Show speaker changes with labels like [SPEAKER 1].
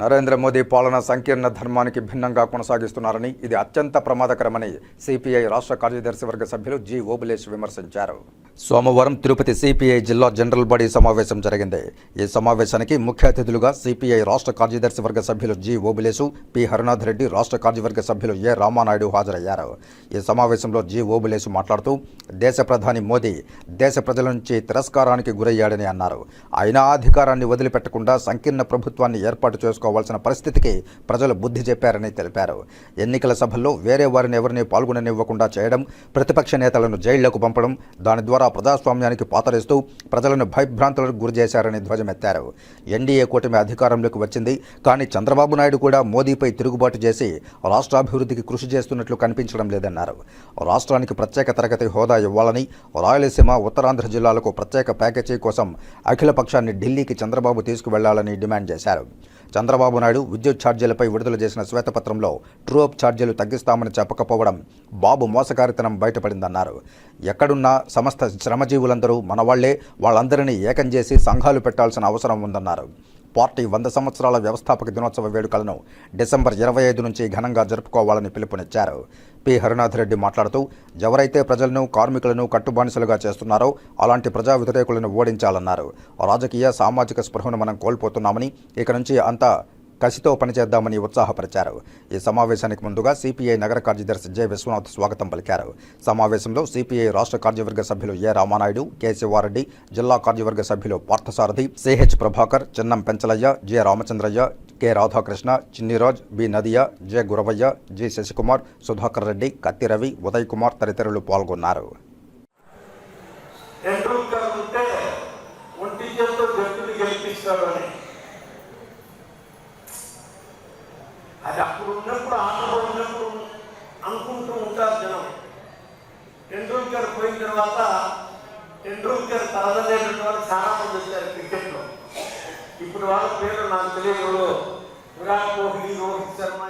[SPEAKER 1] నరేంద్ర మోదీ పాలన సంకీర్ణ ధర్మానికి భిన్నంగా కొనసాగిస్తున్నారని ఇది అత్యంత ప్రమాదకరమని సిపిఐ రాష్ట్ర కార్యదర్శి వర్గ సభ్యులు జి ఓబులేష్ విమర్శించారు. సోమవారం తిరుపతి సిపిఐ జిల్లా జనరల్ బాడీ సమావేశం జరిగింది. ఈ సమావేశానికి ముఖ్య అతిథులుగా సిపిఐ రాష్ట్ర కార్యదర్శి వర్గ సభ్యులు జి ఓబులేసు పి హరినాథ్ రెడ్డి రాష్ట్ర కార్యవర్గ సభ్యులు ఏ రామానాయుడు హాజరయ్యారు. ఈ సమావేశంలో జి ఓబులేసు మాట్లాడుతూ దేశ ప్రధాని మోదీ దేశ ప్రజల నుంచి తిరస్కారానికి గురయ్యాడని అన్నారు. అయినా అధికారాన్ని వదిలిపెట్టకుండా సంకీర్ణ ప్రభుత్వాన్ని ఏర్పాటు చేసుకోవాల్సిన పరిస్థితికి ప్రజలు బుద్ధి చెప్పారని తెలిపారు. ఎన్నికల సభల్లో వేరే వారిని ఎవరిని పాల్గొననివ్వకుండా చేయడం ప్రతిపక్ష నేతలను జైళ్ళకు పంపడం దాని ద్వారా ప్రజాస్వామ్యానికి పాతరేస్తూ ప్రజలను భయభ్రాంతులకు గురి చేశారని ధ్వజమెత్తారు. ఎన్డీఏ కూటమి అధికారంలోకి వచ్చింది. కానీ చంద్రబాబు నాయుడు కూడా మోదీపై తిరుగుబాటు చేసి రాష్ట్రాభివృద్ధికి కృషి చేస్తున్నట్లు కనిపించడం లేదన్నారు. రాష్ట్రానికి ప్రత్యేక తరగతి హోదా ఇవ్వాలని రాయలసీమ ఉత్తరాంధ్ర జిల్లాలకు ప్రత్యేక ప్యాకేజీ కోసం అఖిలపక్షాన్ని ఢిల్లీకి చంద్రబాబు తీసుకువెళ్ళాలని డిమాండ్ చేశారు. చంద్రబాబు నాయుడు విద్యుత్ ఛార్జీలపై విడుదల చేసిన శ్వేతపత్రంలో ట్రూఅప్ ఛార్జీలు తగ్గిస్తామని చెప్పకపోవడం బాబు మోసకారితనం బయటపడిందన్నారు. ఎక్కడున్నా సమస్త శ్రమజీవులందరూ మనవాళ్ళే వాళ్ళందరినీ ఏకం చేసి సంఘాలు పెట్టాల్సిన అవసరం ఉందన్నారు. పార్టీ వంద సంవత్సరాల వ్యవస్థాపక దినోత్సవ వేడుకలను డిసెంబర్ ఇరవై ఐదు నుంచి ఘనంగా జరుపుకోవాలని పిలుపునిచ్చారు. పి. హరినాథరెడ్డి మాట్లాడుతూ ఎవరైతే ప్రజలను కార్మికులను కట్టుబానిసలుగా చేస్తున్నారో అలాంటి ప్రజా వ్యతిరేకులను ఓడించాలన్నారు. రాజకీయ సామాజిక స్పృహను మనం కోల్పోతున్నామని ఇక నుంచి అంతా కసితో పనిచేద్దామని ఉత్సాహపరిచారు. ఈ సమావేశానికి ముందుగా సిపిఐ నగర కార్యదర్శి జె. విశ్వనాథ్ స్వాగతం పలికారు. సమావేశంలో సిపిఐ రాష్ట్ర కార్యవర్గ సభ్యులు ఏ రామానాయుడు కె. శివారెడ్డి జిల్లా కార్యవర్గ సభ్యులు Parthasarathi CH Prabhakar Chinnam Penchalaiah J. Ramachandraiah K. Radhakrishna Chinniraj B. Nadiya J. Guravaiah G. Sasikumar Sudhakar Reddy Katti Ravi Uday Kumar తదితరులు పాల్గొన్నారు.
[SPEAKER 2] గెలిపిస్తారని. అది అప్పుడు ఉన్నప్పుడు ఆటలో ఉన్నప్పుడు అనుకుంటూ ఉంటారు జనం. టెండూల్కర్ పోయిన తర్వాత టెండూల్కర్ తరదలేనటువంటి వాళ్ళు చాలా మంది వచ్చారు క్రికెట్లో. ఇప్పుడు వాళ్ళ పేరు నాకు తెలియదు విరాట్ కోహ్లీ రోహిత్ శర్మ